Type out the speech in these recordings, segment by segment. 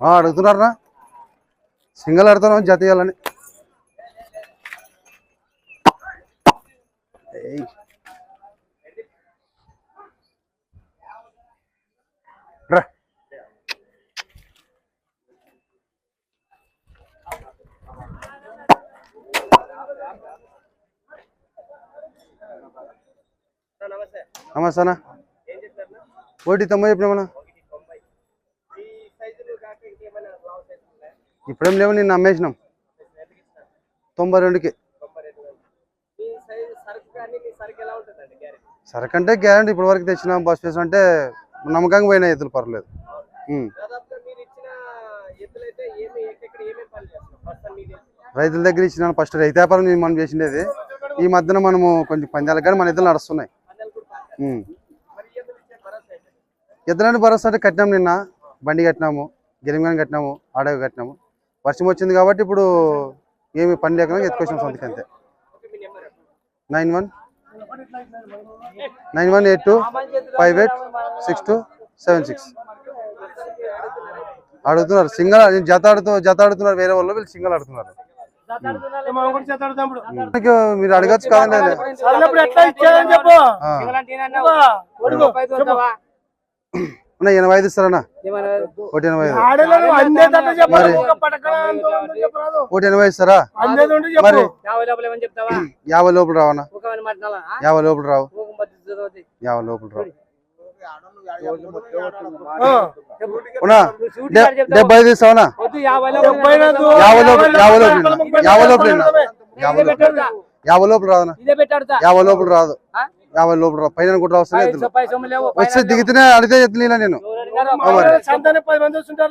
అడుగుతున్నారా సింగల్ ఆడుతున్నాం జత ఇవ్వాలని నమస్తే అన్న ఓటీ తొంభై చెప్పినామన్నా ఇప్పుడేం లేవు నిన్న అమ్మేసినాం. తొంభై రెండుకి. సరుకు అంటే గ్యారంటీ ఇప్పటి వరకు తెచ్చినాం బస్ ఫేస్ అంటే నమ్మకంగా పోయినా ఎద్దులు పర్లేదు. రైతుల దగ్గర ఇచ్చిన ఫస్ట్ రైతు వ్యాపారం మనం చేసిండేది. ఈ మధ్యన మనము కొంచెం పందాలకు కానీ మన ఎద్దులు నడుస్తున్నాయి. ఎద్దులని భరోసా అంటే కట్టినాం నిన్న. బండి కట్టినాము గెలిమి కట్టినాము ఆడవి కట్టినాము. వర్షం వచ్చింది కాబట్టి ఇప్పుడు ఏమి పని లేకుండా ఎత్తుకొచ్చాం సొంతకి అంతే nine one nine one eight two five eight six two seven six అడుగుతున్నారు సింగల్ జత ఆడుతూ జత ఆడుతున్నారు. వేరే వాళ్ళు వీళ్ళు సింగల్ ఆడుతున్నారు. మీరు అడగచ్చు కదండి. అన్న ఎనభై ఐదు ఇస్తారన్నా. ఒకటి ఎనభై మరి. ఒకటి ఎనభై ఇస్తారా? మరి యాభై లోపల రావన్నా. యాభై లోపల రావు. యాభై లోపల రావు? డెబ్బై ఐదు ఇస్తావనా యాభై లోపల. యాభై లోపల యాభై లోపల యాభై. యాభై రాదు? యాభై లోపల రావు. పైన కూడా పైన వచ్చి దిగితేనే అడిగితే ఎత్తులేనా నేను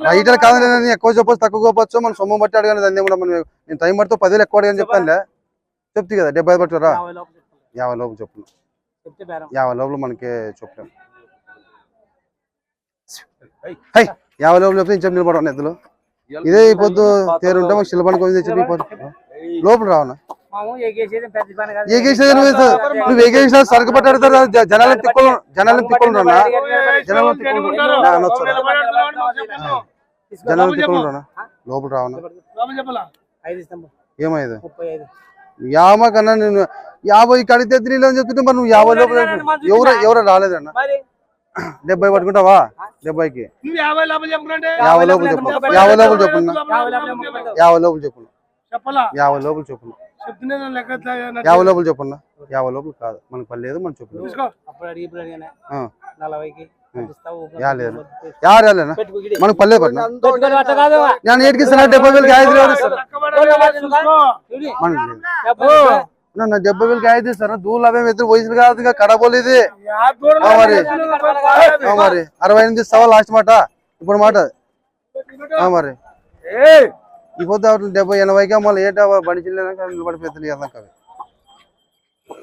రైటర్ కాదు నేను. ఎక్కువ చెప్పొచ్చు తక్కువ చెప్పొచ్చు. మన సొమ్ము బట్టి అడగాను దాన్ని కూడా మనం నేను టైం పడితే పదివేలు ఎక్కువ అడిగాను చెప్తానులే. చెప్తే కదా డెబ్బై ఐదు పట్టురా యాభై లోపల చెప్తాను. యాభై లోపల చెప్పు మనకి చెప్పలేం. హై యాభై లోపల చెప్తే ఇంచెం నిలబడవు ఎద్దులు ఇదే ఈ పొద్దు తేరుంటే మాకు శిల్పానికి కొంచెం తెచ్చి ఈ పొద్దు లోపల రావనా? నువ్వు ఏకేసినా సరుకు పట్టి అడుగుతారు జ- జనాలను తిక్కులు జనాలను తిక్కులు రానా? జనాలను తిక్కులు అనొచ్చు జనాలను తిక్కులు రానా? లోపల రావనా. ఏమైంది యాభై కన్నా నేను యాభై కడితే నీళ్ళు అని చెప్తుంటే మరి నువ్వు యాభై లోపల ఎవరు ఎవరు రాలేదన్న? మరి? డెబ్బై పట్టుకుంటావా? డెబ్బైకి. నువ్వు యాభై లోపల చెప్పమంటే యాభై లోపల చెప్పు. యాభై లోపల చెప్పున్నా యాభై లోపల ఐదు. యాభై లోపల చెప్పున్నా యాభై లోపల కాదు. మనకు మనం చెప్పు. యా లేదు. పెట్టుకో. గిడి. మనకు అట్ట కాదు. నేను ఏటికి డెబ్బై వేలకి ఐదు వేలు నా డెబ్బై వేలకి ఐదు ఇస్తాను దూలు అవే ఎదురు వయసులు కాదు ఇంకా కడబోలు ఇది. మరి. మరి అరవై ఎనిమిది ఇస్తావా లాస్ట్ మాట ఇప్పుడు మాట. మరి. అవతల డెబ్బై ఎనభైగా మళ్ళీ ఏంటో బండి చిల్లేనాక నిలబడిపోతుంది కదా కవి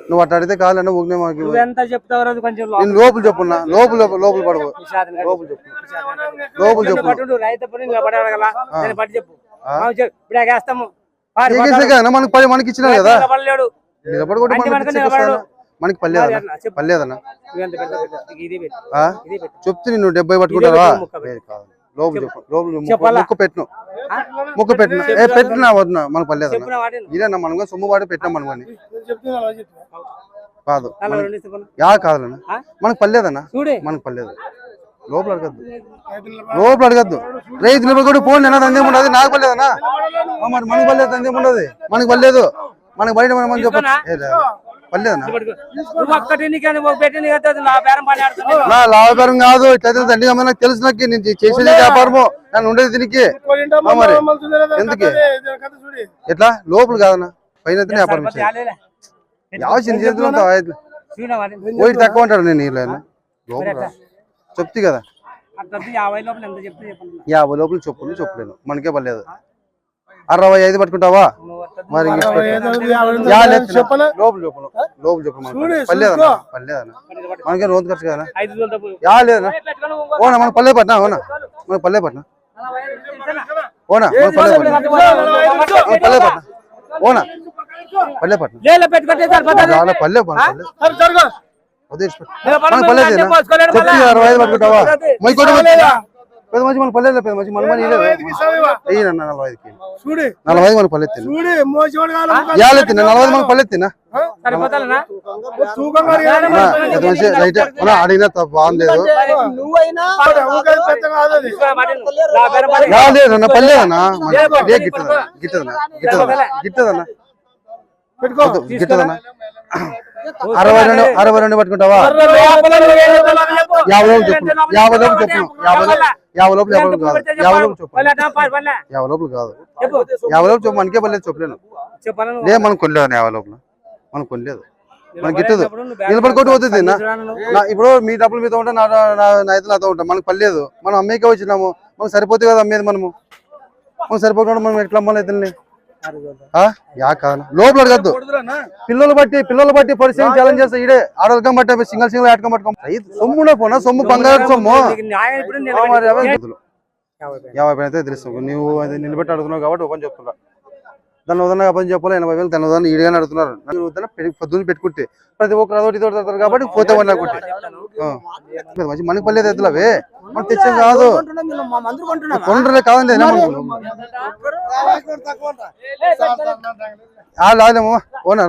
నువ్వు అట్లా అడిగితే ఊగినే మాకు నేను లోపల చెప్పున్నా లోపల లోపల పడవు. లోపల చెప్పు లోపల చెప్పు. ఇప్పుడు మనకి పది మనకి ఇచ్చినా కదా. నిలబడి అంటే మనకు పర్లేదన్నా. పర్లేదన్నా నువ్వెంత పెడతావు పెట్టు. ఇది పెట్టు. ఆ? ఇది పెట్టు. చెప్తే నువ్వు డెబ్బై పట్టుకుంటావా? పెట్టు, ముక్క పెట్టిను? ముక్కు పెట్టిన ఏ పెట్టినా వద్దునా మనకు పర్లేదన్నా. ఇదేనా మనం సొమ్ము వాడి పెట్టినాం మనం చెప్తున్నా. కాదు. యా కాదులన్నా ఆ? మనకు పర్లేదన్నా చూడే. మనకు పర్లేదు లోపల అడగద్దు. లోపల అడగద్దు. రైతులు కూడా ఫోన్ నేను తందేం ఉండదు. నాకు పర్లేదన్నా మరి మనకు పర్లేదు తందేం ఉండదు. మనకు పర్లేదు మనకు బయట మనం. నా లాభకరం కాదు ఇట్లయితే దండిగా అమ్మ నాకు తెలుసు నాకు నేను చేసేది వ్యాపారము నన్ను ఉండేది దీనికి. మరి. ఎందుకే? ఎట్లా? లోపల కాదన్నా? పైన వ్యాపారం. యావ చిన్న చేతులు. పోయి తక్కువ అంటాడు నేను ఇలా లోపల. చెప్తే కదా. యాభై లోపల చెప్పులు చెప్పలేను. మనకే పర్లేదు. అరవై ఐదు పట్టుకుంటావా? మరి? లోపల లోపల చూపు మనకు. చూడు, పర్లేదన్నా చూసుకో. పర్లేదన్నా మనకే రోజు ఖర్చు కదా. యా లేదన్నా. ఓనా మనకు పల్లె పట్టినా? ఓనా మనకు పల్లె పట్టినా? ఓనా పల్లె పట్టినా? పల్లె పట్టినా? ఓనా పల్లె పట్టినా? పల్లె మన పల్లె. అరవై ఐదు పట్టుకుంటావా? మై కొట్టు మరి. లేదా? పెద్ద మంచి మన పల్లె పెద్ద మంచి మన మనీ? వెయ్యినన్నా నలభై ఐదుకి చూడు. నలభై ఐదు మన పల్లె తిన్నా చూడు మోసేవాడు కాదు యాలే తిన్నా నలభై ఐదు మన పల్లె తిన్నా సరిపోతానా? తూకం కాదు కదా. అన్నా, పెద్ద మంచి రైట్ అన్నా అడిగినా. యా లేదన్నా పల్లె అన్నా ఏ గిట్టదన్నా గిట్టదన్నా గిట్టదన్నా గిట్టదన్నా అరవై రెండు అరవై రెండు పట్టుకుంటావా? లోపల. యాభై లోపు చెప్పు. యాభై లోపు చెప్పు. యాభై యాభై లోపు యాభై లోపు కాదు యాభై లోపు చెప్పు. యాభై లోపల కాదు. యాభై లోపు చెప్పు. మనకే పర్లేదు చెప్పలేను? లే మనం కొనలేదు యాభై లోపల. మనం కొనలేదు. మనకి గిట్టదు నిలబడి కొట్టి పోతుంది ఇప్పుడు మీ డబ్బులు మీతో ఉంటే నా అయితే నాతో ఉంటాం. మనకు పర్లేదు మనం అమ్మేకే వచ్చినాము. మనకు సరిపోతే కదా అమ్మేది మనము. మనకు సరిపోకుండా మనం ఎట్లా అమ్మాలి ఇతన్ని? లోపల అడగద్దు. పిల్లలు బట్టి పిల్లలు బట్టి పరిచయం ఛాలెంజ్ చేస్తా ఇడే ఆడకం బట్టి సింగల్ సింగల్ ఆటకం పట్టుకోం రైతు సొమ్మునే పోనా? సొమ్ము బంగారు సొమ్ము. యాభై పైన అయితే తెలుసు. నువ్వు అది నిలబెట్టి అడుగుతున్నావు కాబట్టి ఓపెన్ చెప్తున్నా. దాని ఉదన్న అబద్ధం చెప్పాలి ఎనభై వేలు దాని ఉదన్న ఈడిగానే అడుగుతున్నారు. నన్ను ఉదన్న పెట్టి పొద్దున్న పెట్టుకుంటే ప్రతి ఒక్కరు అదొకటి కాబట్టి పోతే వన్ కొట్టి మంచి మనకి పల్లె మనం తెచ్చేది కాదు. కాదండి రాలేము ఓనా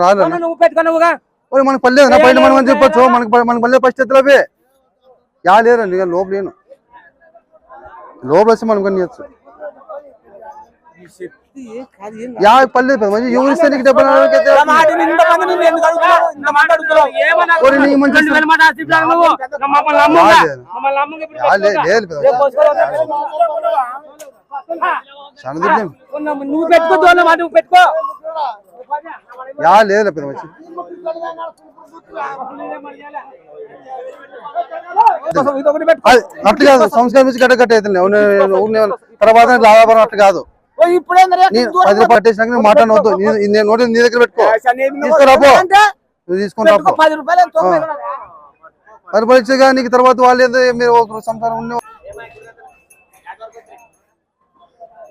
మనకు పల్లె నా పైన మనం చెప్పొచ్చు? మనకి మనకి అవి. యా లేరండి ఇక లోపల వచ్చి మనం కొన్ని నీకు మాట నువ్వు. పెట్టుకో యా లేదు పెద్ద మంచి ఇదొకటి పెట్టుకో. అది అట్లా కాదు సంస్కారం నుంచి గడ్డ కట్ట అవుతుంది తర్వాత అట్లా కాదు. పది పట్టేసినాక నేను నోటి నీ దగ్గర పెట్టుకో. తీసుకొని రాపో. పది రూపాయలు నీకు తర్వాత వాళ్ళు ఏదో మీరు ఒక సంసారం ఉన్న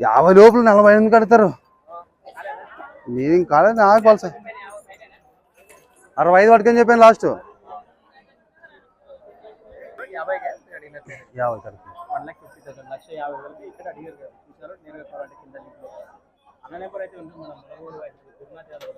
యాభై లోపల నలభై ఎనిమిది కడతారు. నేను కాలేదు నాకు సార్ అరవై ఐదు పట్టుకొని చెప్పాను లాస్ట్. యాభై ఇచ్చారో నేను కింద లింక్లో అన్న నెంబర్ అయితే ఉంటుంది మనం గురునాథ్ యాదవ్